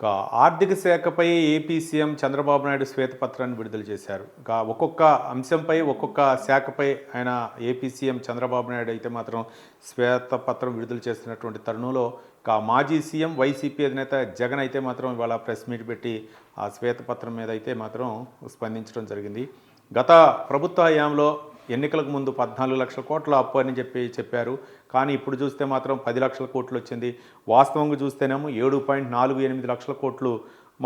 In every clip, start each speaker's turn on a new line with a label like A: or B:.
A: ఇక ఆర్థిక శాఖపై ఏపీ సీఎం చంద్రబాబు నాయుడు శ్వేతపత్రాన్ని విడుదల చేశారు. ఇక ఒక్కొక్క అంశంపై ఒక్కొక్క శాఖపై ఆయన ఏపీ సీఎం చంద్రబాబు నాయుడు అయితే మాత్రం శ్వేతపత్రం విడుదల చేస్తున్నటువంటి తరుణంలో ఇక మాజీ సీఎం వైసీపీ అధినేత జగన్ అయితే మాత్రం ఇవాళ ప్రెస్ మీట్ పెట్టి ఆ శ్వేతపత్రం మీద అయితే మాత్రం స్పందించడం జరిగింది. గత ప్రభుత్వ హయాంలో ఎన్నికలకు ముందు పద్నాలుగు లక్షల కోట్ల అప్పు అని చెప్పి చెప్పారు. కానీ ఇప్పుడు చూస్తే మాత్రం పది లక్షల కోట్లు వచ్చింది. వాస్తవంగా చూస్తేనేమో ఏడు పాయింట్ నాలుగు ఎనిమిది లక్షల కోట్లు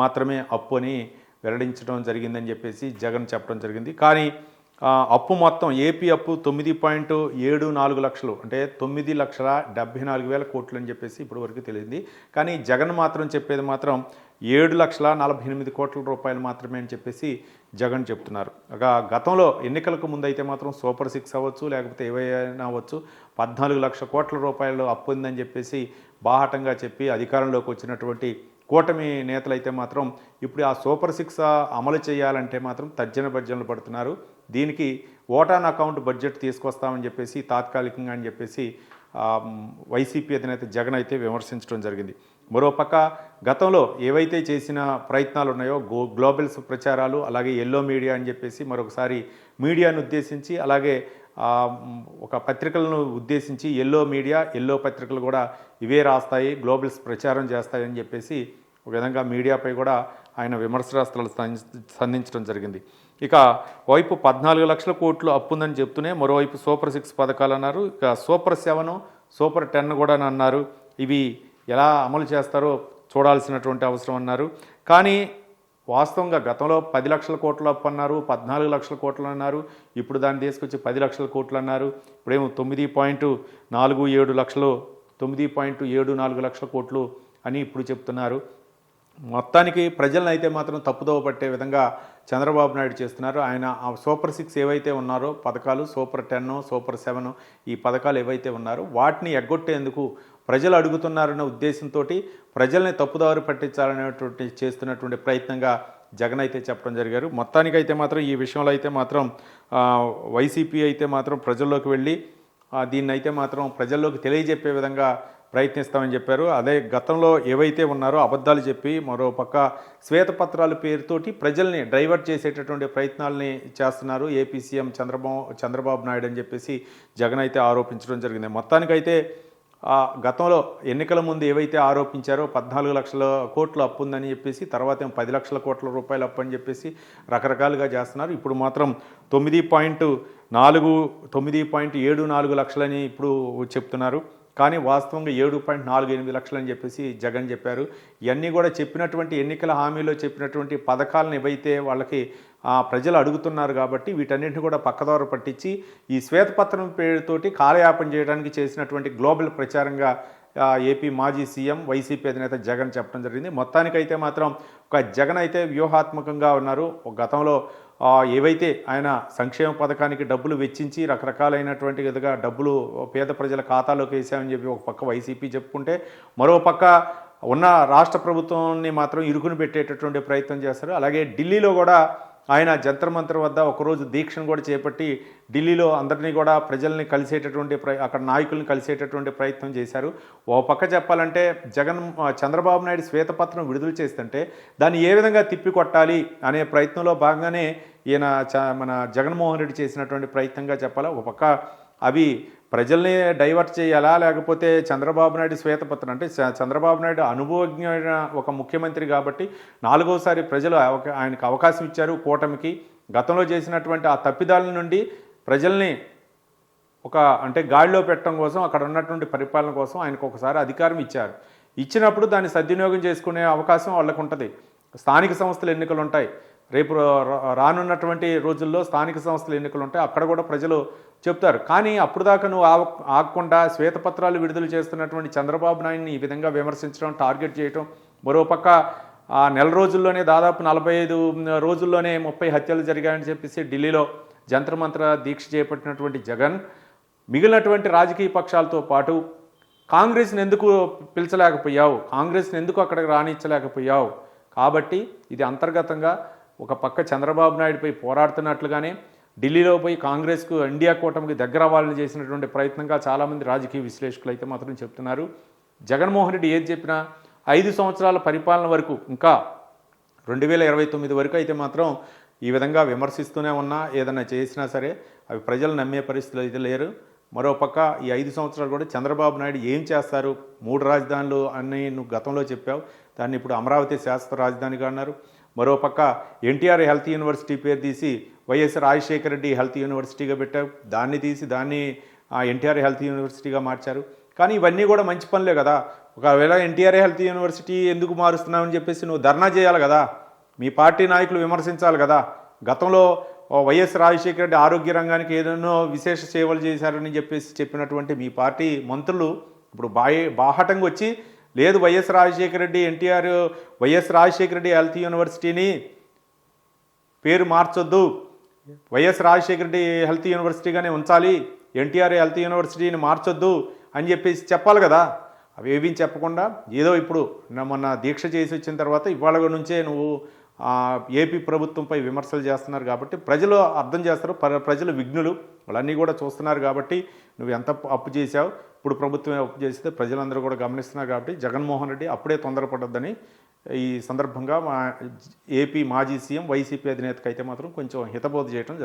A: మాత్రమే అప్పు అని వెల్లడించడం జరిగిందని చెప్పేసి జగన్ చెప్పడం జరిగింది. కానీ అప్పు మొత్తం ఏపీ అప్పు తొమ్మిది పాయింట్ ఏడు నాలుగు లక్షలు. అంటే తొమ్మిది లక్షల డెబ్బై నాలుగు వేల కోట్లు అని చెప్పేసి ఇప్పుడు వరకు తెలిసింది కానీ జగన్ మాత్రం చెప్పేది మాత్రం ఏడు లక్షల నలభై ఎనిమిది కోట్ల రూపాయలు మాత్రమే అని చెప్పేసి జగన్ చెప్తున్నారు. ఒక గతంలో ఎన్నికలకు ముందు అయితే మాత్రం సూపర్ సిక్స్ అవ్వచ్చు లేకపోతే ఏవైనా అవ్వచ్చు. పద్నాలుగు లక్షల కోట్ల రూపాయలు అప్పు ఉందని చెప్పేసి బాహటంగా చెప్పి అధికారంలోకి వచ్చినటువంటి కూటమి నేతలైతే మాత్రం ఇప్పుడు ఆ సూపర్ సిక్స్ అమలు చేయాలంటే మాత్రం తర్జన భర్జనలు పడుతున్నారు. దీనికి ఓటాన్ అకౌంట్ బడ్జెట్ తీసుకొస్తామని చెప్పేసి తాత్కాలికంగా అని చెప్పేసి వైసీపీ అధినేత జగన్ అయితే విమర్శించడం జరిగింది. మరోపక్క గతంలో ఏవైతే చేసిన ప్రయత్నాలు ఉన్నాయో గో గ్లోబల్స్ ప్రచారాలు అలాగే ఎల్లో మీడియా అని చెప్పేసి మరొకసారి మీడియాను ఉద్దేశించి అలాగే ఒక పత్రికలను ఉద్దేశించి ఎల్లో మీడియా ఎల్లో పత్రికలు కూడా ఇవే రాస్తాయి గ్లోబల్స్ ప్రచారం చేస్తాయని చెప్పేసి ఒక విధంగా మీడియాపై కూడా ఆయన విమర్శనాస్త్రాలు సంధించడం జరిగింది. ఇక వైపు పద్నాలుగు లక్షల కోట్లు అప్పుందని చెప్తూనే మరోవైపు సూపర్ సిక్స్ పథకాలు అన్నారు. ఇక సూపర్ సెవెన్ సూపర్ టెన్ కూడా అన్నారు. ఇవి ఎలా అమలు చేస్తారో చూడాల్సినటువంటి అవసరం అన్నారు. కానీ వాస్తవంగా గతంలో పది లక్షల కోట్లు అప్పు అన్నారు పద్నాలుగు లక్షల కోట్లు అన్నారు. ఇప్పుడు దాన్ని తీసుకొచ్చి పది లక్షల కోట్లు అన్నారు. ఇప్పుడేమో తొమ్మిది పాయింట్ నాలుగు ఏడు లక్షలు తొమ్మిది పాయింట్ ఏడు నాలుగు లక్షల కోట్లు అని ఇప్పుడు చెప్తున్నారు. మొత్తానికి ప్రజలను అయితే మాత్రం తప్పుదోవ పట్టే విధంగా చంద్రబాబు నాయుడు చేస్తున్నారు. ఆయన ఆ సూపర్ సిక్స్ ఏవైతే ఉన్నారో పథకాలు సూపర్ టెన్ సూపర్ సెవెన్ ఈ పథకాలు ఏవైతే ఉన్నారో వాటిని ఎగ్గొట్టేందుకు ప్రజలు అడుగుతున్నారన్న ఉద్దేశంతో ప్రజల్ని తప్పుదారి పట్టించాలనేటువంటి చేస్తున్నటువంటి ప్రయత్నంగా జగన్ అయితే చెప్పడం జరిగారు. మొత్తానికైతే మాత్రం ఈ విషయంలో అయితే మాత్రం వైసీపీ అయితే మాత్రం ప్రజల్లోకి వెళ్ళి దీన్ని అయితే మాత్రం ప్రజల్లోకి తెలియజెప్పే విధంగా ప్రయత్నిస్తామని చెప్పారు. అదే గతంలో ఏవైతే ఉన్నారో అబద్ధాలు చెప్పి మరో పక్క శ్వేతపత్రాల పేరుతోటి ప్రజల్ని డైవర్ట్ చేసేటటువంటి ప్రయత్నాలని చేస్తున్నారు. ఏపీ సీఎం చంద్రబాబు చంద్రబాబు నాయుడు అని చెప్పేసి జగన్ అయితే ఆరోపించడం జరిగింది. మొత్తానికైతే ఆ గతంలో ఎన్నికల ముందు ఏవైతే ఆరోపించారో పద్నాలుగు లక్షల కోట్లు అప్పు ఉందని చెప్పేసి తర్వాత పది లక్షల కోట్ల రూపాయలు అప్పు అని చెప్పేసి రకరకాలుగా చేస్తున్నారు. ఇప్పుడు మాత్రం తొమ్మిది పాయింట్ నాలుగు తొమ్మిది పాయింట్ ఏడు నాలుగు లక్షలని ఇప్పుడు చెప్తున్నారు. కానీ వాస్తవంగా ఏడు పాయింట్ నాలుగు ఎనిమిది లక్షలు అని చెప్పేసి జగన్ చెప్పారు. ఇవన్నీ కూడా చెప్పినటువంటి ఎన్నికల హామీలో చెప్పినటువంటి పథకాలను ఏవైతే వాళ్ళకి ప్రజలు అడుగుతున్నారు కాబట్టి వీటన్నింటిని కూడా పక్కదోర పట్టించి ఈ శ్వేతపత్రం పేరుతోటి కాలయాపన చేయడానికి చేసినటువంటి గ్లోబల్ ప్రచారంగా ఏపీ మాజీ సీఎం వైసీపీ అధినేత జగన్ చెప్పడం జరిగింది. మొత్తానికైతే మాత్రం ఒక జగన్ అయితే వ్యూహాత్మకంగా ఉన్నారు. గతంలో ఏవైతే ఆయన సంక్షేమ పథకానికి డబ్బులు వెచ్చించి రకరకాలైనటువంటి విధంగా డబ్బులు పేద ప్రజల ఖాతాలోకి వేసామని చెప్పి ఒక పక్క వైసీపీ చెప్పుకుంటే మరో పక్క ఉన్న రాష్ట్ర ప్రభుత్వాన్ని మాత్రం ఇరుకుని పెట్టేటటువంటి ప్రయత్నం చేస్తారు. అలాగే ఢిల్లీలో కూడా ఆయన జంతర్ మంతర్ వద్ద ఒకరోజు దీక్షను కూడా చేపట్టి ఢిల్లీలో అందరినీ కూడా ప్రజల్ని కలిసేటటువంటి ప్ర అక్కడ నాయకుల్ని కలిసేటటువంటి ప్రయత్నం చేశారు. ఓ పక్క చెప్పాలంటే జగన్ చంద్రబాబు నాయుడు శ్వేతపత్రం విడుదల చేస్తుంటే దాన్ని ఏ విధంగా తిప్పికొట్టాలి అనే ప్రయత్నంలో భాగంగానే ఈయన చ మన జగన్మోహన్ రెడ్డి చేసినటువంటి ప్రయత్నంగా చెప్పాలా? ఒక పక్క అవి ప్రజల్ని డైవర్ట్ చేయాలా? లేకపోతే చంద్రబాబు నాయుడు శ్వేతపత్రం అంటే చంద్రబాబు నాయుడు అనుభవజ్ఞ ఒక ముఖ్యమంత్రి కాబట్టి నాలుగోసారి ప్రజలు ఆయనకు అవకాశం ఇచ్చారు కూటమికి. గతంలో చేసినటువంటి ఆ తప్పిదాల నుండి ప్రజల్ని ఒక అంటే గాడిలో పెట్టడం కోసం అక్కడ ఉన్నటువంటి పరిపాలన కోసం ఆయనకు ఒకసారి అధికారం ఇచ్చారు. ఇచ్చినప్పుడు దాన్ని సద్వినియోగం చేసుకునే అవకాశం వాళ్ళకు ఉంటుంది. స్థానిక సంస్థల ఎన్నికలు ఉంటాయి. రేపు రా- రానున్నటువంటి రోజుల్లో స్థానిక సంస్థల ఎన్నికలు ఉంటాయి అక్కడ కూడా ప్రజలు చెప్తారు. కానీ అప్పుడు దాకా నువ్వు ఆగకుండా శ్వేతపత్రాలు విడుదల చేస్తున్నటువంటి చంద్రబాబు నాయుడిని ఈ విధంగా విమర్శించడం టార్గెట్ చేయటం మరోపక్క ఆ నెల రోజుల్లోనే దాదాపు నలభై ఐదు రోజుల్లోనే ముప్పై హత్యలు జరిగాయని చెప్పేసి ఢిల్లీలో జంత్ర మంత్ర దీక్ష చేపట్టినటువంటి జగన్ మిగిలినటువంటి రాజకీయ పక్షాలతో పాటు కాంగ్రెస్ని ఎందుకు పిలిచలేకపోయావు? కాంగ్రెస్ని ఎందుకు అక్కడికి రానిచ్చలేకపోయావు? కాబట్టి ఇది అంతర్గతంగా ఒక పక్క చంద్రబాబు నాయుడుపై పోరాడుతున్నట్లుగానే ఢిల్లీలో పోయి కాంగ్రెస్కు ఇండియా కూటమికి దగ్గర అవ్వాలని చేసినటువంటి ప్రయత్నంగా చాలామంది రాజకీయ విశ్లేషకులు అయితే మాత్రం చెప్తున్నారు. జగన్మోహన్ రెడ్డి ఏది చెప్పినా ఐదు సంవత్సరాల పరిపాలన వరకు ఇంకా రెండు వేల ఇరవై తొమ్మిది వరకు అయితే మాత్రం ఈ విధంగా విమర్శిస్తూనే ఉన్నా ఏదైనా చేసినా సరే అవి ప్రజలు నమ్మే పరిస్థితులు అయితే లేరు. మరోపక్క ఈ ఐదు సంవత్సరాలు కూడా చంద్రబాబు నాయుడు ఏం చేస్తారు? మూడు రాజధానులు అని నువ్వు గతంలో చెప్పావు. దాన్ని ఇప్పుడు అమరావతి శాస్త్ర రాజధానిగా అన్నారు. మరోపక్క ఎన్టీఆర్ హెల్త్ యూనివర్సిటీ పేరు తీసి వైఎస్ రాజశేఖర రెడ్డి హెల్త్ యూనివర్సిటీగా పెట్టారు. దాన్ని తీసి దాన్ని ఎన్టీఆర్ హెల్త్ యూనివర్సిటీగా మార్చారు. కానీ ఇవన్నీ కూడా మంచి పనులే కదా. ఒకవేళ ఎన్టీఆర్ హెల్త్ యూనివర్సిటీ ఎందుకు మారుస్తున్నావని చెప్పేసి నువ్వు ధర్నా చేయాలి కదా. మీ పార్టీ నాయకులు విమర్శించాలి కదా. గతంలో వైఎస్ రాజశేఖర రెడ్డి ఆరోగ్య రంగానికి ఏదైనా విశేష సేవలు చేశారని చెప్పేసి చెప్పినటువంటి మీ పార్టీ మంత్రులు ఇప్పుడు బాయే బాహటంగా వచ్చి లేదు YS Rajasekhara Reddy NTR YS Rajasekhara Reddy health యూనివర్సిటీని పేరు మార్చొద్దు. వైఎస్ రాజశేఖర రెడ్డి హెల్త్ యూనివర్సిటీగానే ఉంచాలి. ఎన్టీఆర్ హెల్త్ యూనివర్సిటీని మార్చొద్దు అని చెప్పేసి చెప్పాలి కదా. అవి ఏమీ చెప్పకుండా ఏదో ఇప్పుడు నా మొన్న దీక్ష చేసి వచ్చిన తర్వాత ఇవాళ నుంచే నువ్వు ఏపీ ప్రభుత్వంపై విమర్శలు చేస్తున్నారు కాబట్టి ప్రజలు అర్థం చేస్తారు ప్ర- ప్రజలు విఘ్నులు. వాళ్ళన్నీ కూడా చూస్తున్నారు కాబట్టి నువ్వు ఎంత అప్పు చేశావు ఇప్పుడు ప్రభుత్వం అప్పు చేస్తే ప్రజలందరూ కూడా గమనిస్తున్నారు కాబట్టి జగన్మోహన్ రెడ్డి అప్పుడే తొందరపడొద్దని ఈ సందర్భంగా మా ఏపీ మాజీ సీఎం వైసీపీ అధినేతకైతే మాత్రం కొంచెం హితబోధ చేయడం